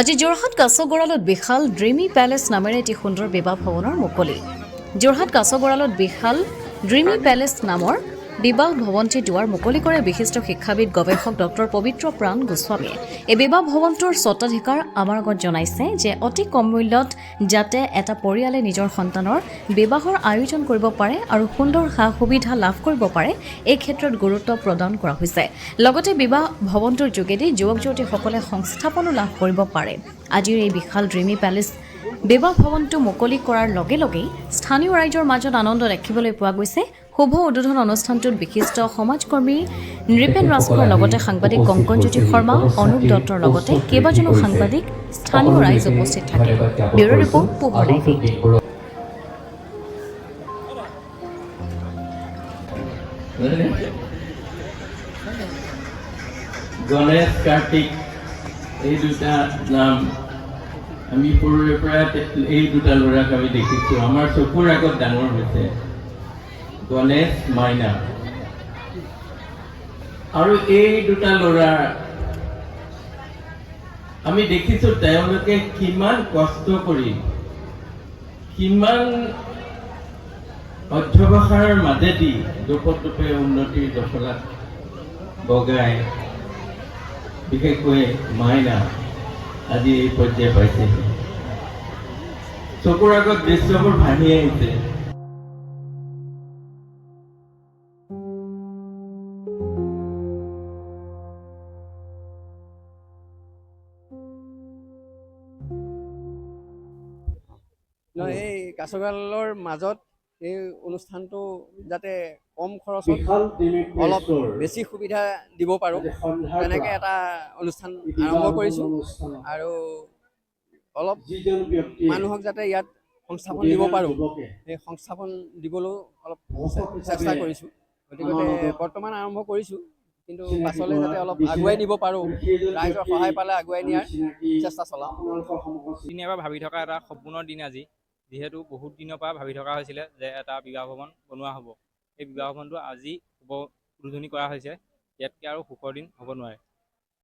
আজি যোৰহাট কাছগড়ালত বিশাল ড্ৰিমি পেলেচ নামেৰে এটি সুন্দৰ বিবাহ ভৱনৰ মুকলি। যোৰহাট কাছগড়ালত বিশাল ড্ৰিমি পেলেচ নামৰ বিবাহ ভৱনটি দুৱাৰ মুকলি কৰে বিশিষ্ট শিক্ষাবিদ গৱেষক ডক্টৰ পবিত্ৰ প্ৰাণ গোস্বামীয়ে। এই বিবাহ ভৱনটোৰ স্বত্বাধিকাৰ আমাৰ আগত জনাইছে যে অতি কম মূল্যত যাতে এটা পৰিয়ালে নিজৰ সন্তানৰ বিবাহৰ আয়োজন কৰিব পাৰে আৰু সুন্দৰ সা সুবিধা লাভ কৰিব পাৰে, এই ক্ষেত্ৰত গুৰুত্ব প্ৰদান কৰা হৈছে। লগতে বিবাহ ভৱনটোৰ যোগেদি যুৱক যুৱতীসকলে সংস্থাপনো লাভ কৰিব পাৰে। আজিৰ এই বিশাল ড্ৰিমি পেলেচ বিবাহ ভৱনটো মুকলি কৰাৰ লগে লগেই স্থানীয় ৰাইজৰ মাজত আনন্দ দেখিবলৈ পোৱা গৈছে। শুভ উদ্বোধন অনুষ্ঠানটোত বিশিষ্ট সমাজকৰ্মী নৃপেন ৰাজখোৱাৰ লগতে সাংবাদিক কংকনজ্যোতি শৰ্মা, অনুপ দত্তৰ লগতে কেইবাজনো সাংবাদিক স্থানীয় ৰাইজ উপস্থিত থাকে। ব্যুৰ' ৰিপৰ্ট পোহৰ গণেশ কাৰ্তিক, এই দুটা নাম আমি সৰুৰে পৰা এই দুটা ল'ৰাক আমি দেখিছোঁ। আমাৰ চকুৰ আগত ডাঙৰ হৈছে। গণেশ মাইনা। আৰু এই দুটা ল'ৰা, আমি দেখিছোঁ তেওঁলোকে কিমান কষ্ট কৰি, কিমান অধ্যৱসায়ৰ মাজেদি দোপত দোপে উন্নতিৰ দফলাত বগাই, বিশেষকৈ মাইনা, আজি এই পৰ্যায় পাইছেহি। চকুৰ আগত দৃশ্যবোৰ ভাঙি আহিছে। এই কাছগালৰ মাজত এই অনুষ্ঠানটো যাতে কম খৰচত অলপ বেছি সুবিধা দিব পাৰোঁ। তেনেকৈ এটা অনুষ্ঠান আৰম্ভ কৰিছোঁ। আৰু অলপ মানুহক যাতে ইয়াত সংস্থাপন দিব পাৰোঁ। সেই সংস্থাপন দিবলৈও অলপ চেষ্টা কৰিছোঁ। গতিকে বৰ্তমান আৰম্ভ কৰিছোঁ। কিন্তু পাছলৈ যাতে অলপ আগুৱাই নিব পাৰোঁ। ৰাইজৰ সহায় পালে আগুৱাই নিয়াৰ চেষ্টা চলাম দিনীয়া পৰা ভাবি থকা এটা সপোনৰ দিন আজি। যিহেতু বহুত দিনৰ পৰা ভাবি থকা হৈছিলে যে এটা বিবাহ ভৱন বনোৱা হ'ব। এই বিবাহ ভৱনটো আজি শুভ উদ্বোধনী কৰা হৈছে। ইয়াতকৈ আৰু সুখৰ দিন হ'ব নোৱাৰে।